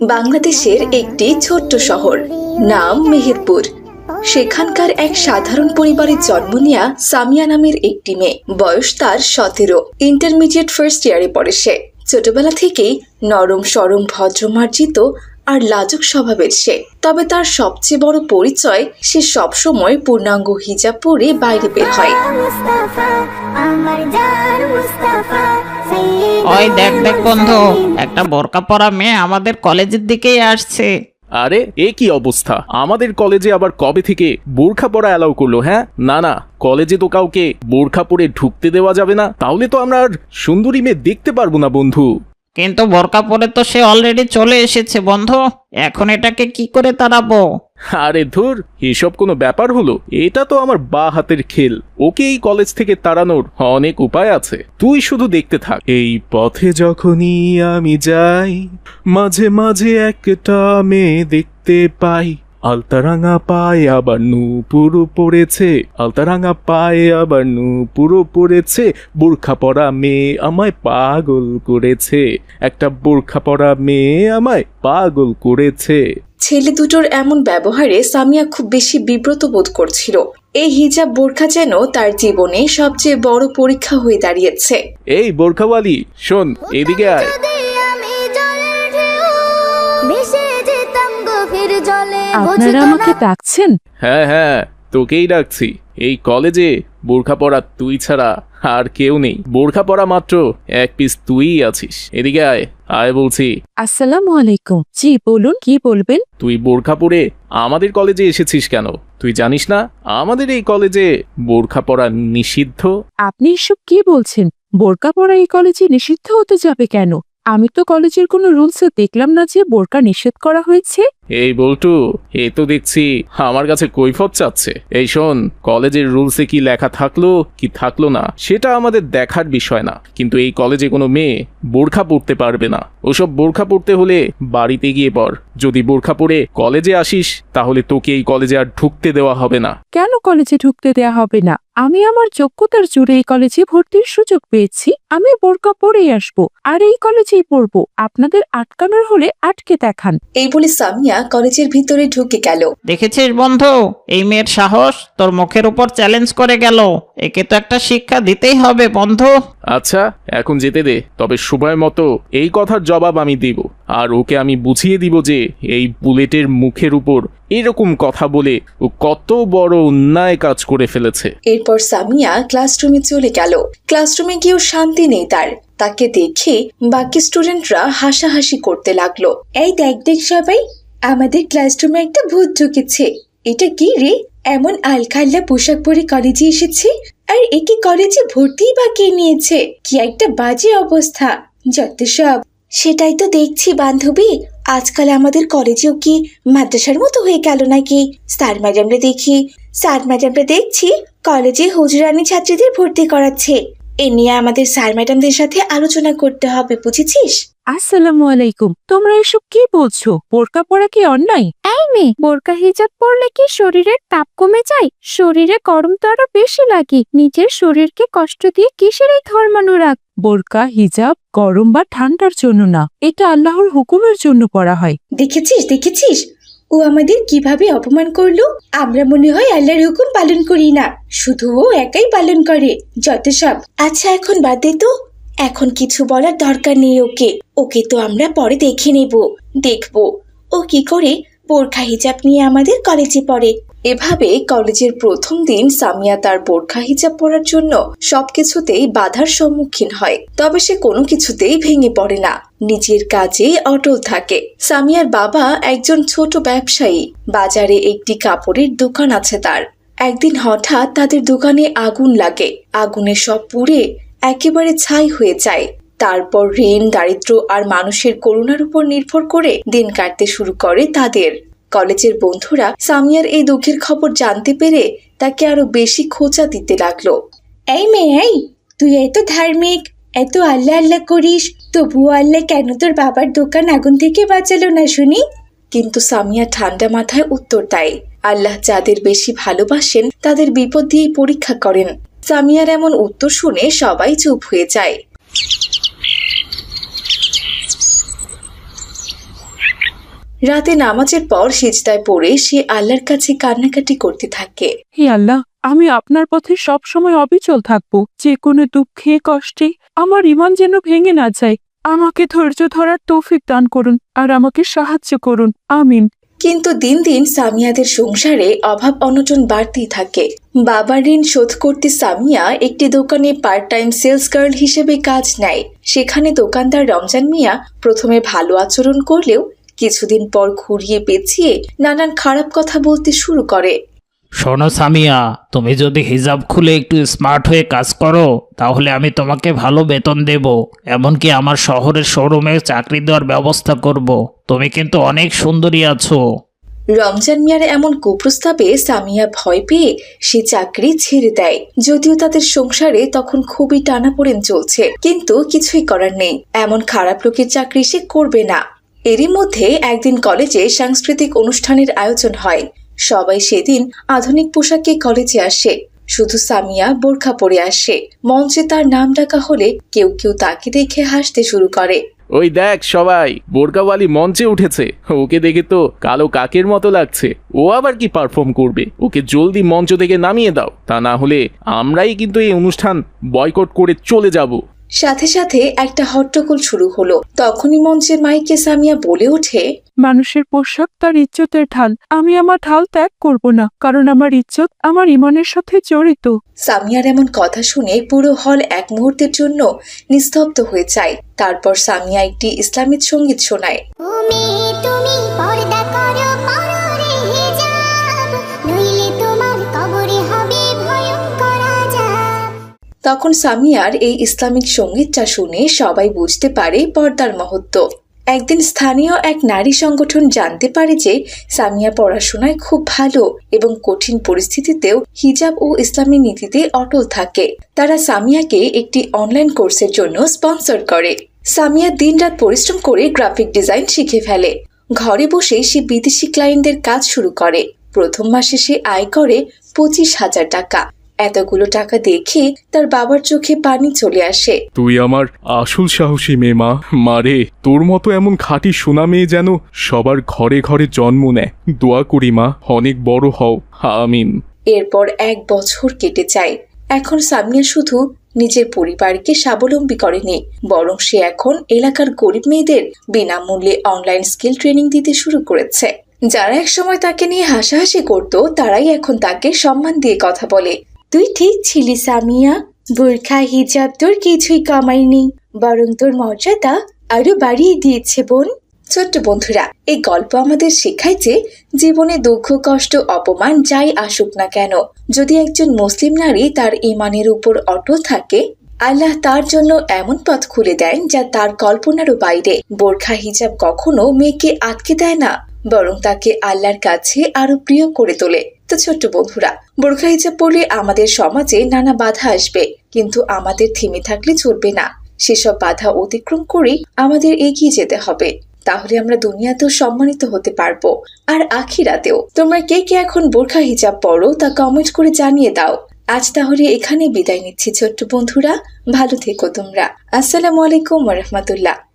বাংলাদেশের একটি ছোট্ট শহর, নাম মেহেরপুর। সেখানকার এক সাধারণ পরিবারে জন্ম নেয়া সামিয়া নামের একটি মেয়ে। বয়স তার সতেরো। ইন্টারমিডিয়েট ফার্স্ট ইয়ারে পড়ে সে। ছোটবেলা থেকেই নরম সরম ভদ্রমার্জিত আর লাজুক স্বভাবের সে। তবে তার সবচেয়ে বড় পরিচয় সে সবসময় পূর্ণাঙ্গ হিজাব পরে বাইরে বের হয়। ওই দেখ দেখ বন্ধু একটা বোরকা পরা মেয়ে আমাদের কলেজের দিকেই আসছে। আরে এ কি অবস্থা? আমাদের কলেজে আবার কবে থেকে বোরখা পরা অ্যালাউ করল হ্যাঁ? না না কলেজে তো কাউকে বোরখা পরে ঢুকতে দেওয়া যাবে না। তাহলে তো আমরা আর সুন্দরী মেয়ে দেখতে পারব না বন্ধু। কিন্তু বোরকা পরে তো সে অলরেডি চলে এসেছে, বন্ধু। এখন এটাকে কি করে তাড়াবো? আরে ধুর, এসব কোনো ব্যাপার হলো? এটা তো আমার বা হাতের খেল। ওকে এই কলেজ থেকে তাড়ানোর অনেক উপায় আছে। তুই শুধু দেখতে থাক। এই পথে যখনই আমি যাই, মাঝে মাঝে একটা মেয়ে দেখতে পাই। আলতারাঙা পায়ে আবার নূপুরও পড়েছে। আলতারাঙা পায়ে আবার নূপুরও পড়েছে। বোরখা পরা মেয়ে আমায় পাগল করেছে। একটা বোরখা পরা মেয়ে আমায় পাগল করেছে। ছেলে দুটোর এমন ব্যবহারে সামিয়া খুব বেশি বিব্রত বোধ করছিল। এই হিজাব বোরখা যেন তার জীবনে সবচেয়ে বড় পরীক্ষা হয়ে দাঁড়িয়েছে। এই বোরখাওয়ালি শোন এদিকে আয়। আপনারা আমাকে ডাকছেন? হ্যাঁ হ্যাঁ তোকেই ডাকছি। এই কলেজে বোরখা পরা তুই ছাড়া আর কেউ নেই। বোরখা পরা মাত্র এক পিস তুইই আছিস। এদিকে আয় আয় বলছি। আসসালামু আলাইকুম। জি বলুন কি বলবেন? তুই বোরখা পরে আমাদের কলেজে এসেছিস কেন? তুই জানিস না আমাদের এই কলেজে বোরখা পরা নিষিদ্ধ? আপনি এসব কি বলছেন? বোরকা পরা এই কলেজে নিষিদ্ধ হতে যাবে কেন? আমি তো কলেজের কোনো রুলসে দেখলাম না যে বোরকা নিষেধ করা হয়েছে। এই বল্টু এ তো দেখছি আমার কাছে কৈফত চাচ্ছে। এই শোন কলেজের রুলসে কি লেখা থাকল কি থাকল না সেটা আমাদের দেখার বিষয় না। কিন্তু এই কলেজে কোনো মেয়ে বোরখা পড়তে পারবে না। ওসব বোরখা পড়তে হলে বাড়িতে গিয়ে পড়। যদি বোরখা পরে কলেজে আসিস তাহলে তোকে এই কলেজে আর ঢুকতে দেওয়া হবে না। কেন কলেজে ঢুকতে দেয়া হবে না? আমি আমার যোগ্যতার জুড়ে এই কলেজে ভর্তির সুযোগ পেয়েছি। আমি বোরকা পরেই আসব আর এই কলেজেই পড়ব। আপনাদের আটকানোর হলে আটকে দেখান। এই বলে সামিয়া কলেজের ভিতরে ঢুকে গেল। দেখেছিস বন্ধু? এই মেয়ের সাহস তোর মুখের উপর চ্যালেঞ্জ করে গেল। একে তো একটা শিক্ষা দিতেই হবে বন্ধু। আচ্ছা এখন যেতে দে তবে সময় মতো এই কথার জবাব আমি দেব। আর ওকে আমি বুঝিয়ে দিব যে এই বুলেটের মুখের উপর এরকম কথা বলে ও কত বড় অন্যায় কাজ করে ফেলেছে। এরপর সামিয়া ক্লাসরুমে চলে গেল। ক্লাসরুমে গিয়েও শান্তি নেই তার। তাকে দেখে বাকি স্টুডেন্টরা হাসাহাসি করতে লাগল। এই দেখ দেখ সবাই আমাদের ক্লাসরুমে একটা ভূত ঢুকেছে। এটা কি রে? এমন আলখাল্লা পোশাক পরে কলেজে এসেছে? আর একে কলেজে ভর্তিই বা কে নিয়েছে। কি একটা বাজে অবস্থা। যত সব। সেটাই তো দেখছি, বান্ধবী। আজকাল আমাদের কলেজেও কি মাদ্রাসার মতো হয়ে গেল নাকি? স্যার ম্যাডামরা দেখি। স্যার ম্যাডামরা দেখছি কলেজে হুজুরানি ছাত্রীদের ভর্তি করাচ্ছে। এ নিয়ে আমাদের স্যার ম্যাডামদের সাথে আলোচনা করতে হবে বুঝেছিস? আসসালামু আলাইকুম। তোমরা এসব কি বলছো? বোরকা পরা কি অন্যায়? এই মেয়ে বোরকা হিজাব পরলে কি শরীরের তাপ কমে যায়? শরীরে গরম তো আরও বেশি লাগে। নিজের শরীরকে কষ্ট দিয়ে কিসের এই ধর্মানুরাগ? বোরকা হিজাব গরম বা ঠান্ডার জন্য না। এটা আল্লাহর হুকুমের জন্য পরা হয়। দেখেছিস দেখেছিস? ও আমাদের কীভাবে অপমান করল? আমরা মনে হয় আল্লাহর হুকুম পালন করি না। শুধু ও একাই পালন করে, যত সব। আচ্ছা এখন বাদ তো। এখন কিছু বলার দরকার নেই ওকে। ওকে তো আমরা পরে দেখে নেব। দেখব। ও কি করে? বোরখা হিজাব নিয়ে আমাদের কলেজে পড়ে। এভাবে কলেজের প্রথম দিন সামিয়া তার বোরখা হিজাব পরার জন্য সবকিছুতেই বাধার সম্মুখীন হয়। তবে সে কোনো কিছুতেই ভেঙে পড়ে না। নিজের কাজে অটল থাকে। সামিয়ার বাবা একজন ছোট ব্যবসায়ী। বাজারে একটি কাপড়ের দোকান আছে তার। একদিন হঠাৎ তাদের দোকানে আগুন লাগে। আগুনে সব পুড়ে একেবারে ছাই হয়ে যায়। তারপর ঋণ দারিদ্র আর মানুষের করুণার উপর নির্ভর করে দিন কাটতে শুরু করে তাদের। কলেজের বন্ধুরা সামিয়ার এই দুঃখের খবর জানতে পেরে তাকে আরও বেশি খোঁচা দিতে লাগল। এই মেয়ে, এই, তুই এত ধার্মিক। এত আল্লাহ আল্লাহ করিস, তবুও আল্লাহ কেন তোর বাবার দোকান আগুন থেকে বাঁচালো না শুনি? কিন্তু সামিয়া ঠান্ডা মাথায় উত্তর দেয়, আল্লাহ যাদের বেশি ভালোবাসেন তাদের বিপদ দিয়ে পরীক্ষা করেন। সামিয়ার এমন উত্তর শুনে সবাই চুপ হয়ে যায়। রাতে নামাজের পর সিজদায় পড়ে সে আল্লাহর কাছে কান্নাকাটি করতে থাকে। হে আল্লাহ আমি আপনার পথে সব সময় অবিচল থাকব, যে কোনো দুঃখে, কষ্টে, আমার ইমান যেন ভেঙে না যায়। আমাকে ধৈর্য ধরার তৌফিক দান করুন আর আমাকে সাহায্য করুন। আমিন। কিন্তু দিন দিন সামিয়াদের সংসারে অভাব অনটন বাড়তেই থাকে। বাবার ঋণ শোধ করতে সামিয়া একটি দোকানে পার্ট টাইম সেলস গার্ল হিসেবে কাজ নেয়। সেখানে দোকানদার রমজান মিয়া প্রথমে ভালো আচরণ করলেও কিছুদিন পর ঘুরিয়ে পেঁচিয়ে নানান খারাপ কথা বলতে শুরু করে। শোনো সামিয়া, তুমি যদি হিজাব খুলে একটু স্মার্ট হয়ে কাজ করো, তাহলে আমি তোমাকে ভালো বেতন দেব। এমনকি আমার শহরের শোরুমে চাকরি দেওয়ার ব্যবস্থা করব। তুমি কিন্তু অনেক সুন্দরী আছো। রমজান মিয়ার এমন কুপ্রস্তাবে সামিয়া ভয় পেয়ে সে চাকরি ছেড়ে দেয়। যদিও তাদের সংসারে তখন খুবই টানাপোড়েন চলছে, কিন্তু কিছুই করার নেই। এমন খারাপ লোকের চাকরি সে করবে না। এরই মধ্যে একদিন কলেজে সাংস্কৃতিক অনুষ্ঠানের আয়োজন হয়। সবাই সেদিন আধুনিক পোশাকে কলেজে আসে। শুধু সামিয়া বোরখা পরে আসে। মঞ্চে তার নাম ডাকা হলে কেউ কেউ তাকে দেখে হাসতে শুরু করে। ওই দেখ সবাই বোরকাওয়ালি মঞ্চে উঠেছে। ওকে দেখে তো কালো কাকের মতো লাগছে। ও আবার কি পারফর্ম করবে? ওকে জলদি মঞ্চ থেকে নামিয়ে দাও। তা না হলে আমরাই কিন্তু এই অনুষ্ঠান বয়কট করে চলে যাব। সাথে সাথে একটা হট্টগোল শুরু হলো। তখনই মঞ্চের মাইকে সামিয়া বলে ওঠে মানুষের পোশাক তার ইজ্জতের ঢাল। আমি আমার ঢাল ত্যাগ করব না কারণ আমার ইজ্জত আমার ইমানের সাথে জড়িত। সামিয়ার এমন কথা শুনে পুরো হল এক মুহূর্তের জন্য নিস্তব্ধ হয়ে যায়। তারপর সামিয়া একটি ইসলামিক সংগীত শোনায়। তুমি তুমি পর্দা তখন সামিয়ার এই ইসলামিক সঙ্গীতটা শুনে সবাই বুঝতে পারে পর্দার মহত্ব। একদিন স্থানীয় এক নারী সংগঠন জানতে পারে যে সামিয়া পড়াশোনায় খুব ভালো এবং কঠিন পরিস্থিতিতেও হিজাব ও ইসলামী নীতিতে অটল থাকে। তারা সামিয়াকে একটি অনলাইন কোর্সের জন্য স্পন্সর করে। সামিয়া দিনরাত পরিশ্রম করে গ্রাফিক ডিজাইন শিখে ফেলে। ঘরে বসে সে বিদেশি ক্লায়েন্টদের কাজ শুরু করে। প্রথম মাসে সে আয় করে পঁচিশ হাজার টাকা। এতগুলো টাকা দেখে তার বাবার চোখে পানি চলে আসে। তুই আমার আসল সাহসী মেয়ে মা। মারে তোর মতো এমন খাঁটি সোনা মেয়ে যেন সবার ঘরে ঘরে জন্ম নেয়। দোয়া করি মা অনেক বড় হও। আমিন। এরপর এক বছর কেটে যায়। এখন সামিয়া শুধু নিজের পরিবারকে স্বাবলম্বী করেনি বরং সে এখন এলাকার গরিব মেয়েদের বিনামূল্যে অনলাইন স্কিল ট্রেনিং দিতে শুরু করেছে। যারা একসময় তাকে নিয়ে হাসাহাসি করত তারাই এখন তাকে সম্মান দিয়ে কথা বলে। তুই ঠিক ছিলি সামিয়া বোরখা, হিজাব, তোর কিছুই কমায়নি বরং তোর মর্যাদা আরও বাড়িয়ে দিয়েছে, বোন। ছোট্ট বন্ধুরা, এই গল্প আমাদের শেখায় যে জীবনে দুঃখ, কষ্ট, অপমান যাই আসুক না কেন, যদি একজন মুসলিম নারী তার ইমানের উপর অটল থাকে, আল্লাহ তার জন্য এমন পথ খুলে দেন যা তার কল্পনারও বাইরে। বোরখা, হিজাব কখনো মেয়েকে আটকে দেয় না, বরং তাকে আল্লাহর কাছে আরও প্রিয় করে তোলে। তো ছোট্ট বন্ধুরা বোরখা হিজাব পড়লে আমাদের সমাজে নানা বাধা আসবে, কিন্তু আমাদের থেমে থাকলে চলবে না। সেসব বাধা অতিক্রম করে আমাদের এগিয়ে যেতে হবে। তাহলে আমরা দুনিয়াতেও সম্মানিত হতে পারব। আর আখিরাতেও। তোমরা কে কে এখন বোরখা হিজাব পড়ো তা কমেন্ট করে জানিয়ে দাও। আজ তাহলে এখানে বিদায় নিচ্ছি ছোট্ট বন্ধুরা। ভালো থেকো তোমরা। আসসালামু আলাইকুম রহমতুল্লাহ।